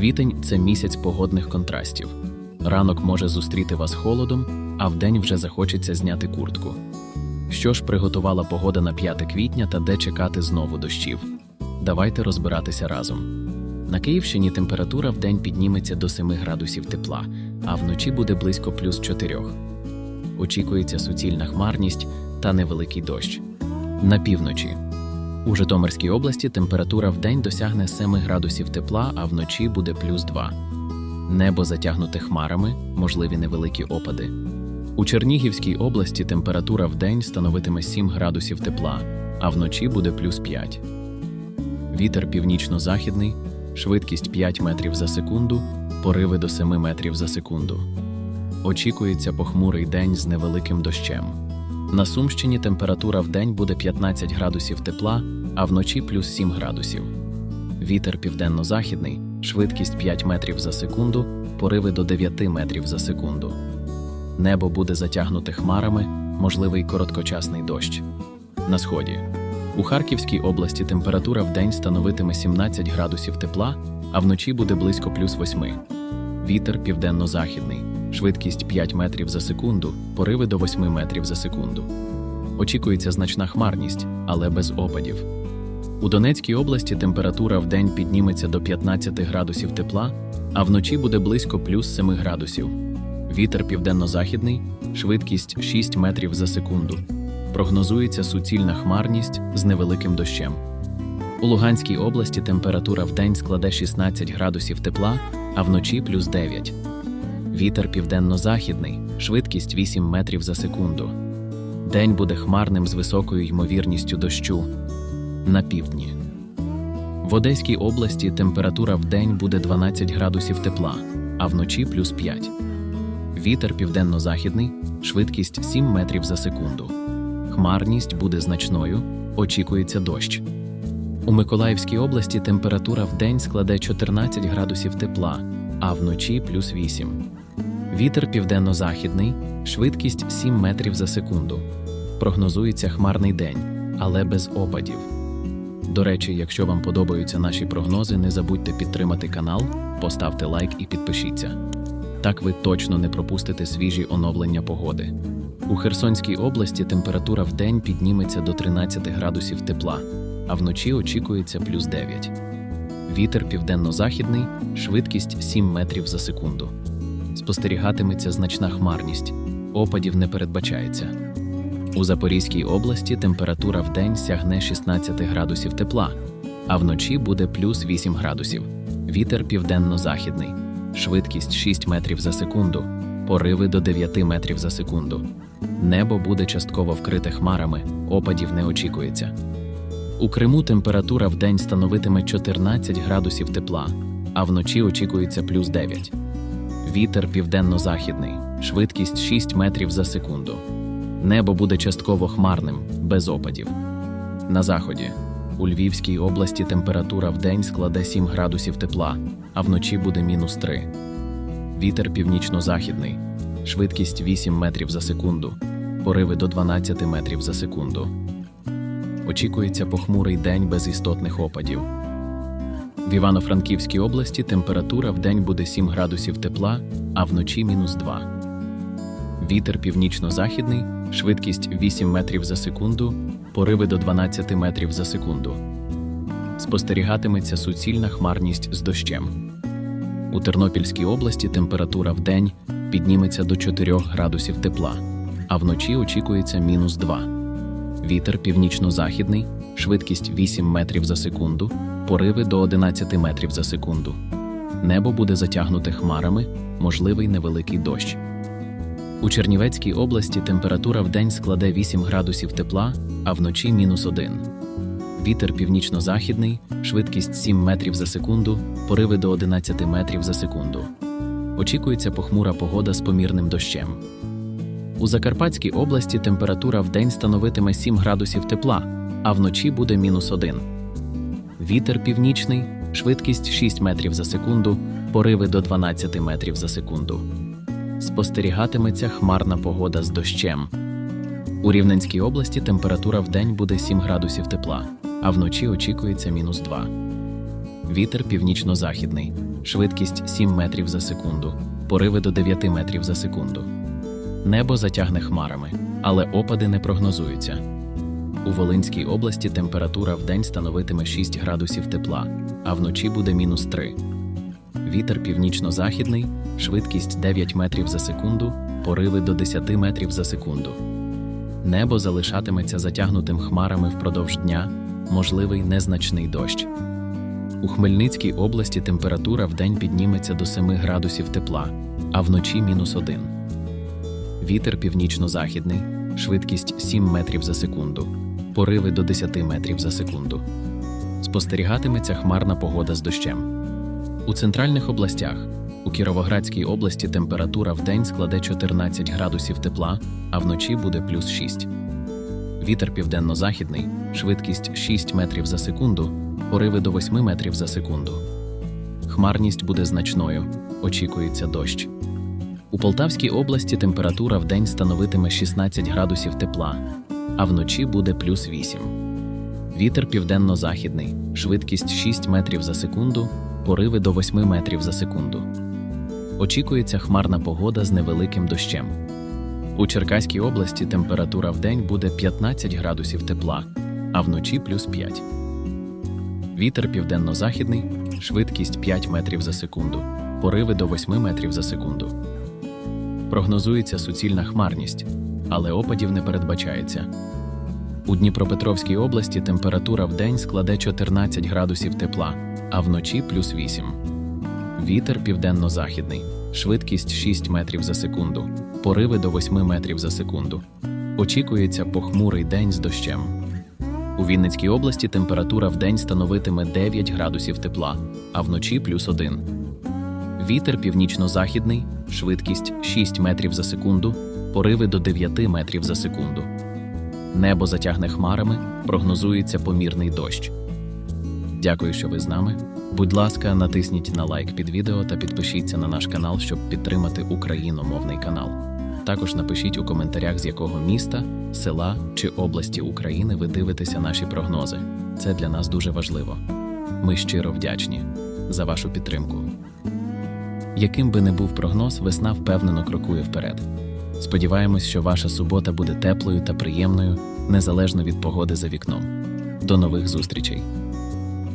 Квітень це місяць погодних контрастів. Ранок може зустріти вас холодом, а вдень вже захочеться зняти куртку. Що ж приготувала погода на 5 квітня та де чекати знову дощів? Давайте розбиратися разом. На Київщині температура вдень підніметься до 7 градусів тепла, а вночі буде близько плюс 4. Очікується суцільна хмарність та невеликий дощ. На півночі. У Житомирській області температура вдень досягне 7 градусів тепла, а вночі буде плюс 2. Небо затягнуте хмарами, можливі невеликі опади. У Чернігівській області температура вдень становитиме 7 градусів тепла, а вночі буде плюс 5. Вітер північно-західний, швидкість 5 метрів за секунду, пориви до 7 метрів за секунду. Очікується похмурий день з невеликим дощем. На Сумщині температура вдень буде 15 градусів тепла, а вночі плюс 7 градусів. Вітер південно-західний, швидкість 5 метрів за секунду, пориви до 9 метрів за секунду. Небо буде затягнуте хмарами, можливий короткочасний дощ. На сході. У Харківській області температура вдень становитиме 17 градусів тепла, а вночі буде близько плюс 8. Вітер південно-західний, швидкість 5 метрів за секунду, пориви до 8 метрів за секунду. Очікується значна хмарність, але без опадів. У Донецькій області температура вдень підніметься до 15 градусів тепла, а вночі буде близько плюс 7 градусів. Вітер південно-західний, швидкість 6 метрів за секунду. Прогнозується суцільна хмарність з невеликим дощем. У Луганській області температура вдень складе 16 градусів тепла, а вночі плюс 9. Вітер південно-західний, швидкість 8 метрів за секунду. День буде хмарним з високою ймовірністю дощу. На півдні. В Одеській області температура вдень буде 12 градусів тепла, а вночі плюс 5. Вітер південно-західний, швидкість 7 метрів за секунду. Хмарність буде значною, очікується дощ. У Миколаївській області температура вдень складе 14 градусів тепла, а вночі плюс 8. Вітер південно-західний, швидкість 7 метрів за секунду. Прогнозується хмарний день, але без опадів. До речі, якщо вам подобаються наші прогнози, не забудьте підтримати канал, поставте лайк і підпишіться. Так ви точно не пропустите свіжі оновлення погоди. У Херсонській області температура вдень підніметься до 13 градусів тепла, а вночі очікується плюс 9. Вітер південно-західний, швидкість 7 метрів за секунду. Спостерігатиметься значна хмарність, опадів не передбачається. У Запорізькій області температура вдень сягне 16 градусів тепла, а вночі буде плюс 8 градусів. Вітер південно-західний, швидкість 6 метрів за секунду, пориви до 9 метрів за секунду. Небо буде частково вкрите хмарами, опадів не очікується. У Криму температура вдень становитиме 14 градусів тепла, а вночі очікується плюс 9. Вітер південно-західний, швидкість 6 метрів за секунду. Небо буде частково хмарним, без опадів. На заході. У Львівській області температура вдень складе 7 градусів тепла, а вночі буде мінус 3. Вітер північно-західний, швидкість 8 метрів за секунду, пориви до 12 метрів за секунду. Очікується похмурий день без істотних опадів. В Івано-Франківській області температура вдень буде 7 градусів тепла, а вночі мінус 2. Вітер північно-західний, швидкість 8 метрів за секунду, пориви до 12 метрів за секунду. Спостерігатиметься суцільна хмарність з дощем. У Тернопільській області температура вдень підніметься до 4 градусів тепла, а вночі очікується мінус 2. Вітер північно-західний, швидкість 8 метрів за секунду, пориви до 11 метрів за секунду. Небо буде затягнуте хмарами, можливий невеликий дощ. У Чернівецькій області температура вдень складе 8 градусів тепла, а вночі мінус 1. Вітер північно-західний, швидкість 7 метрів за секунду, пориви до 11 метрів за секунду. Очікується похмура погода з помірним дощем. У Закарпатській області температура вдень становитиме 7 градусів тепла, а вночі буде мінус 1. Вітер північний, швидкість 6 метрів за секунду, пориви до 12 метрів за секунду. Спостерігатиметься хмарна погода з дощем. У Рівненській області температура вдень буде 7 градусів тепла, а вночі очікується мінус 2. Вітер північно-західний, швидкість 7 метрів за секунду, пориви до 9 метрів за секунду. Небо затягне хмарами, але опади не прогнозуються. У Волинській області температура вдень становитиме 6 градусів тепла, а вночі буде мінус 3. Вітер північно-західний, швидкість 9 метрів за секунду, пориви до 10 метрів за секунду. Небо залишатиметься затягнутим хмарами впродовж дня, можливий незначний дощ. У Хмельницькій області температура вдень підніметься до 7 градусів тепла, а вночі мінус 1. Вітер північно-західний, швидкість 7 метрів за секунду, пориви до 10 метрів за секунду. Спостерігатиметься хмарна погода з дощем. У центральних областях у Кіровоградській області температура вдень складе 14 градусів тепла, а вночі буде плюс 6. Вітер південно-західний, швидкість 6 метрів за секунду, пориви до 8 метрів за секунду. Хмарність буде значною, очікується дощ. У Полтавській області температура вдень становитиме 16 градусів тепла, а вночі буде плюс 8. Вітер південно-західний, швидкість 6 метрів за секунду, пориви до 8 метрів за секунду. Очікується хмарна погода з невеликим дощем. У Черкаській області температура вдень буде 15 градусів тепла, а вночі плюс 5. Вітер південно-західний, швидкість 5 метрів за секунду, пориви до 8 метрів за секунду. Прогнозується суцільна хмарність, але опадів не передбачається. У Дніпропетровській області температура вдень складе 14 градусів тепла, а вночі плюс 8. Вітер південно-західний, швидкість 6 метрів за секунду, пориви до 8 метрів за секунду. Очікується похмурий день з дощем. У Вінницькій області температура вдень становитиме 9 градусів тепла, а вночі плюс 1. Вітер північно-західний, швидкість 6 метрів за секунду, пориви до 9 метрів за секунду. Небо затягне хмарами, прогнозується помірний дощ. Дякую, що ви з нами. Будь ласка, натисніть на лайк під відео та підпишіться на наш канал, щоб підтримати україномовний канал. Також напишіть у коментарях, з якого міста, села чи області України ви дивитеся наші прогнози. Це для нас дуже важливо. Ми щиро вдячні за вашу підтримку. Яким би не був прогноз, весна впевнено крокує вперед. Сподіваємось, що ваша субота буде теплою та приємною, незалежно від погоди за вікном. До нових зустрічей!